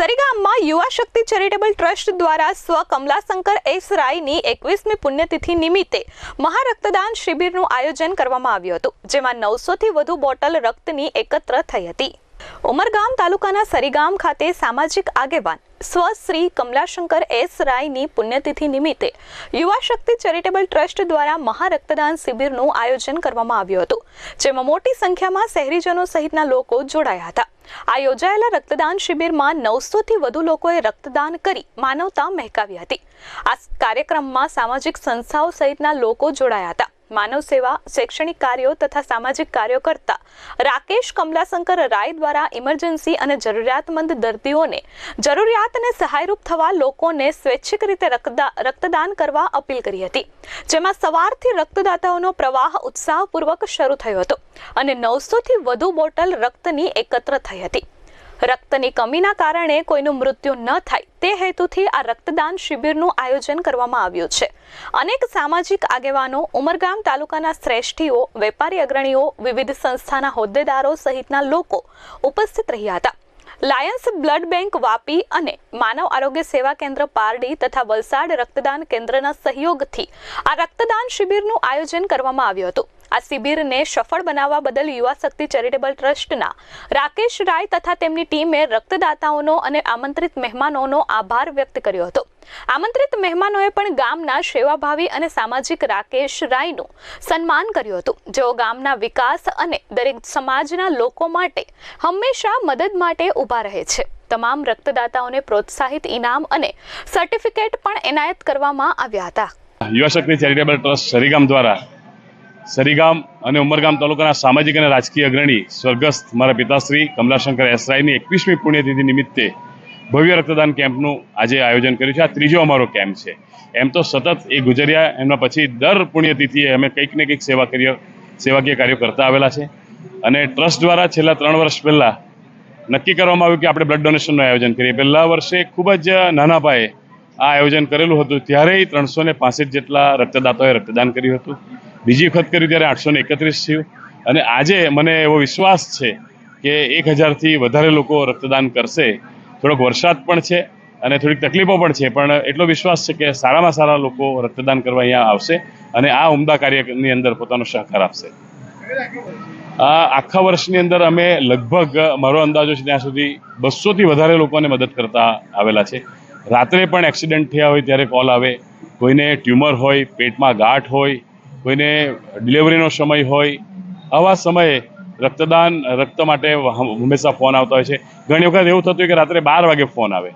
સરીગામમાં યુવા શક્તિ charitable trust દ્વારા સ્વ કમલાશંકર એસ રાયની એકવીસમી પુણ્યતિથિ નિમિત્તે મહારક્તદાન શિબિરનું આયોજન કરવામાં આવ્યું હતું, જેમાં નવસોથી વધુ બોટલ રક્તની એકત્ર થઈ હતી. ઉમરગામ તાલુકાના સરીગામ ખાતે સામાજિક આગેવાન સ્વ શ્રી કમલાશંકર એસ રાયની પુણ્યતિથિ નિમિત્તે યુવા શક્તિ ચેરિટેબલ ટ્રસ્ટ દ્વારા મહારક્તદાન શિબિરનું આયોજન કરવામાં આવ્યું હતું, જેમાં મોટી સંખ્યામાં શહેરીજનો સહિતના લોકો જોડાયા હતા. આ યોજાયેલા રક્તદાન શિબિરમાં નવસોથી વધુ લોકોએ રક્તદાન કરી માનવતા મહેકાવી હતી. આ કાર્યક્રમમાં સામાજિક સંસ્થાઓ સહિતના લોકો જોડાયા હતા. માનવ સેવા, શૈક્ષણિક કાર્યો તથા સામાજિક કાર્યો કરતા રાકેશ કમલાશંકર રાય દ્વારા ઇમરજન્સી અને જરૂરિયાતમંદ દર્દીઓને જરૂરિયાતને સહાયરૂપ થવા લોકોને સ્વૈચ્છિક રીતે રક્તદા- રક્તદાન કરવા અપીલ કરી હતી. જેમાં સવારથી રક્તદાતાઓનો પ્રવાહ ઉત્સાહપૂર્વક શરૂ થયો હતો અને નવસોથી વધુ બોટલ રક્તની એકત્ર થઈ હતી. રક્તની કમીના કારણે કોઈનું મૃત્યુ ન થાય તે હેતુથી આ રક્તદાન શિબિરનું આયોજન કરવામાં આવ્યું છે. અનેક સામાજિક આગેવાનો, ઉમરગામ તાલુકાના શ્રેષ્ઠીઓ, વેપારી અગ્રણીઓ, વિવિધ સંસ્થાના હોદ્દેદારો સહિતના લોકો ઉપસ્થિત રહ્યા હતા. લાયન્સ બ્લડ બેંક વાપી અને માનવ આરોગ્ય સેવા કેન્દ્ર પારડી તથા વલસાડ રક્તદાન કેન્દ્રના સહયોગથી આ રક્તદાન શિબિરનું આયોજન કરવામાં આવ્યું હતું. આ શિબિરને સફળ બનાવવા બદલ યુવા શક્તિ ચેરિટેબલ ટ્રસ્ટના રાકેશ રાય તથા તેમની ટીમે રક્તદાતાઓનો અને આમંત્રિત મહેમાનોનો આભાર વ્યક્ત કર્યો હતો. આમંત્રિત મહેમાનોએ પણ ગામના સેવાભાવી અને સામાજિક રાકેશ રાયનું સન્માન કર્યું હતું. જેઓ ગામના વિકાસ અને દરેક સમાજના લોકો માટે હંમેશા મદદ માટે ઊભા રહે છે. તમામ રક્તદાતાઓને પ્રોત્સાહિત ઇનામ અને સર્ટિફિકેટ પણ એનાયત કરવામાં આવ્યા હતા. યુવા શક્તિ ચેરિટેબલ ટ્રસ્ટ સરીગામ દ્વારા સરીગામ અને ઉમરગામ તાલુકાના સામાજિક અને રાજકીય અગ્રણી સ્વર્ગસ્થ મારા પિતાશ્રી કમલાશંકર એસરાયની એકવીસમી પુણ્યતિથિ નિમિત્તે ભવ્ય રક્તદાન કેમ્પનું આજે આયોજન કર્યું છે. આ ત્રીજો અમારો કેમ્પ છે. એમ તો સતત એ ગુજર્યા, એમના પછી દર પુણ્યતિથિએ અમે કંઈક ને કંઈક સેવા કાર્ય સેવાકીય કાર્યો કરતા આવેલા છે. અને ટ્રસ્ટ દ્વારા છેલ્લા ત્રણ વર્ષ પહેલાં નક્કી કરવામાં આવ્યું કે આપણે બ્લડ ડોનેશનનું આયોજન કરીએ. પહેલા વર્ષે ખૂબ જ નાના પાયે આ આયોજન કરેલું હતું. ત્યારેય ત્રણસો ને જેટલા રક્તદાતાઓએ રક્તદાન કર્યું હતું. બીજી વખત કર્યું ત્યારે આઠસો એકત્રીસ થયું. અને આજે મને એવો વિશ્વાસ છે કે એક હજારથી વધારે લોકો રક્તદાન કરશે. થોડોક વરસાદ પણ છે અને થોડીક તકલીફો પણ છે, પણ એટલો વિશ્વાસ છે કે સારામાં સારા લોકો રક્તદાન કરવા અહીંયા આવશે અને આ ઉમદા કાર્યની અંદર પોતાનો સહકાર આપશે. આખા વર્ષની અંદર અમે લગભગ મારો અંદાજો છે ત્યાં સુધી બસોથી વધારે લોકોને મદદ કરતા આવેલા છે. રાત્રે પણ એક્સિડન્ટ થયા હોય ત્યારે કોલ આવે. કોઈને ટ્યુમર હોય, પેટમાં ગાંઠ હોય કોઈને ડિલિવરીનો સમય હોય, આવા સમયે રક્તદાન, રક્ત માટે હંમેશા ફોન આવતા હોય છે. ઘણી વખત એવું થતું હોય કે રાત્રે બાર વાગે ફોન આવે.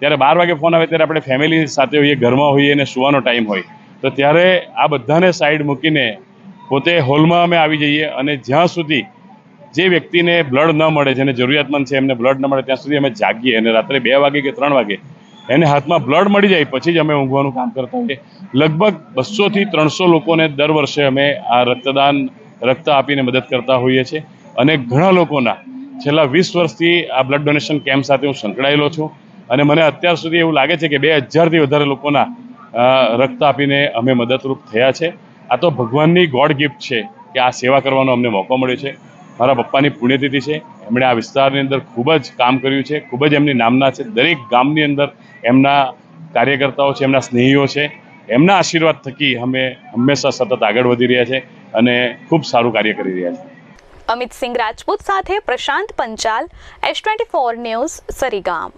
ત્યારે બાર વાગે ફોન આવે ત્યારે આપણે ફેમિલી સાથે હોઈએ, ઘરમાં હોઈએ અને સુવાનો ટાઈમ હોય. તો ત્યારે આ બધાને સાઈડ મૂકીને પોતે હોલમાં અમે આવી જઈએ અને જ્યાં સુધી જે વ્યક્તિને બ્લડ ન મળે, જેને જરૂરિયાતમંદ છે, એમને બ્લડ ન મળે, ત્યાં સુધી અમે જાગીએ અને રાત્રે બે વાગે કે ત્રણ વાગે એને હાથમાં બ્લડ મળી જાય પછી જ અમે ઊંઘવાનું કામ કરતા હોઈએ. લગભગ બસોથી ત્રણસો લોકોને દર વર્ષે અમે આ રક્તદાન, રક્ત આપીને મદદ કરતા હોઈએ છીએ. અને ઘણા લોકોના, છેલ્લા વીસ વર્ષથી આ બ્લડ ડોનેશન કેમ્પ સાથે હું સંકળાયેલો છું. અને મને અત્યાર સુધી એવું લાગે છે કે બે હજારથી વધારે લોકોના રક્ત આપીને અમે મદદરૂપ થયા છે. આ તો ભગવાનની ગોડ ગિફ્ટ છે કે આ સેવા કરવાનો અમને મોકો મળ્યો છે. મારા પપ્પાની પુણ્યતિથિ છે. એમણે આ વિસ્તારની અંદર ખૂબ જ કામ કર્યું છે. ખૂબ જ એમની નામના છે. દરેક ગામની અંદર એમના કાર્યકર્તાઓ છે, એમના સ્નેહીઓ છે. એમના આશીર્વાદ થકી અમે હંમેશા સતત આગળ વધી રહ્યા છે અને ખૂબ સારું કાર્ય કરી રહ્યા છે. અમિત સિંહ રાજપૂત સાથે Prashant Panchal, S twenty four news, Sarigam.